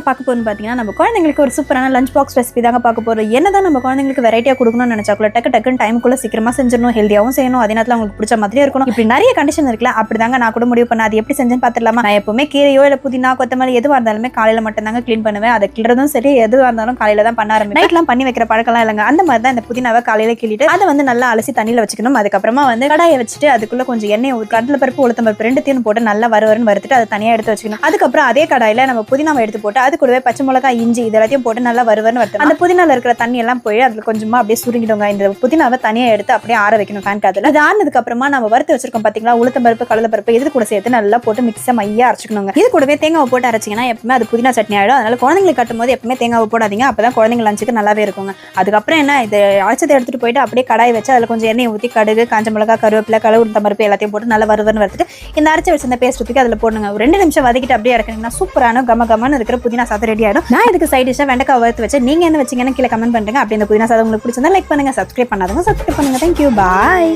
என்ன பார்க்க போறோம்னு பார்த்தீங்கன்னா நம்ம குழந்தைங்களுக்கு ஒரு சூப்பரான லஞ்ச் பாக்ஸ் ரெசிபி தாங்க பார்க்க போறோம். என்னதான் நம்ம குழந்தைங்களுக்கு வெரைட்டியாக கொடுக்கணும்னு நினைச்சாக்குள்ள டக்கு டக்குன்னு டைமுக்குள்ள சீக்கிரமாக செஞ்சிடணும் ஹெல்த்தியாகவும் செய்யணும் அதே நேரத்தில் அவங்களுக்கு பிடிச்ச மாதிரியே இருக்கணும். இப்படி நிறைய கண்டிஷன் இருக்குல்ல அப்படிதாங்க நான் கூட முடிவு பண்ண அது எப்படி செஞ்சேன்னு பார்த்துலாமா நான் எப்பவுமே கீரையோ இல்லை புதினா கொத்தமல்லி எதுவாக இருந்தாலுமே காலையில் மட்டும் தாங்க க்ளீன் பண்ணுவேன். அதை கிளறதும் சரி எதுவாக இருந்தாலும் காலையில் தான் பண்ண ஆரம்பிக்கும் நைட்லாம் பண்ணி வைக்கிற பழக்கம்லாம் இல்லைங்க. அந்த மாதிரி தான் இந்த புதினாவை காலையில் கிள்ளிட்டு அதை வந்து நல்லா அலசி தண்ணியில் வச்சுக்கணும். அதுக்கப்புறமா வந்து கடாயை வச்சுட்டு அதுக்குள்ள கொஞ்சம் எண்ணெய் ஊற்றி கடலை பருப்பு உளுத்தம் பருப்பு ரெண்டுத்தையும் போட்டு நல்லா வறுவருன்னு வறுத்துட்டு அதை தனியாக எடுத்து வச்சுக்கணும். அதுக்கப்புறம் அதே கடாயில் நம்ம புதினாவை எடுத்து போட்டு அது கூடவே பச்சை மிளகாய் இஞ்சி இது எல்லாத்தையும் போட்டு நல்லா வருவன்னு வறுத்து அந்த புதினால இருக்கிற தண்ணி எல்லாம் போய் அதுல கொஞ்சமா அப்படியே சுருங்கிடுங்க. இந்த புதினாவை தனியா எடுத்து அப்படியே ஆற வைக்கணும் ஃபேன் காத்துல அது ஆனதுக்கு அப்புறமா நம்ம வறுத்து வச்சிருக்கோம் பாத்தீங்களா? உளுத்தம் பருப்பு கடல பருப்பு இது கூட சேர்த்து நல்லா போட்டு மிக்ஸா மையா அரைச்சிக்கணுங்க. இது கூடவே தேங்காவை போட்டு அரைச்சிங்கன்னா எப்பவுமே அது புதினா சட்னி ஆயிடும். அதனால குழந்தைங்களுக்கு கட்டும் போது எப்பவுமே தேங்காவை போடாதீங்க. அப்பதான் குழந்தைங்க லஞ்சுக்கு நல்லாவே இருக்குங்க. அதுக்கப்புறம் என்ன? இது அழைச்சதை எடுத்துட்டு போயிட்டு அப்படியே கடாய் வச்சு அதுல கொஞ்சம் எண்ணெய் ஊற்றி கடுகு காஞ்ச மிளகாய் கருவேப்பிலை கழுவு உளுத்தம் பருப்பு எல்லாத்தையும் போட்டு நல்லா வருவன்னு வறுத்துட்டு இந்த அரைச்சி வச்சிருந்த பேஸ்ட் ஊற்றி அதில் போடுங்க ஒரு ரெண்டு நிமிஷம் வதக்கிட்டு அப்படியே இறக்குனீங்கன்னா சூப்பரான கம கமன்னு இருக்கிற புதினா சாதம் ரெடி ஆயிடும். நான் இதுக்கு சைட் டிஷ்ஷாக வெண்டைக்காய் வறுத்து வச்சு நீங்கள் என்ன வச்சிங்கன்னு கீழே கமெண்ட் பண்ணுங்க. அப்படி இந்த புதினா சாதம் உங்களுக்கு பிடிச்சிருந்தா லைக் பண்ணுங்க சப்ஸ்கிரைப் பண்ணாதவங்க சப்ஸ்கிரைப் பண்ணுங்க. Thank you bye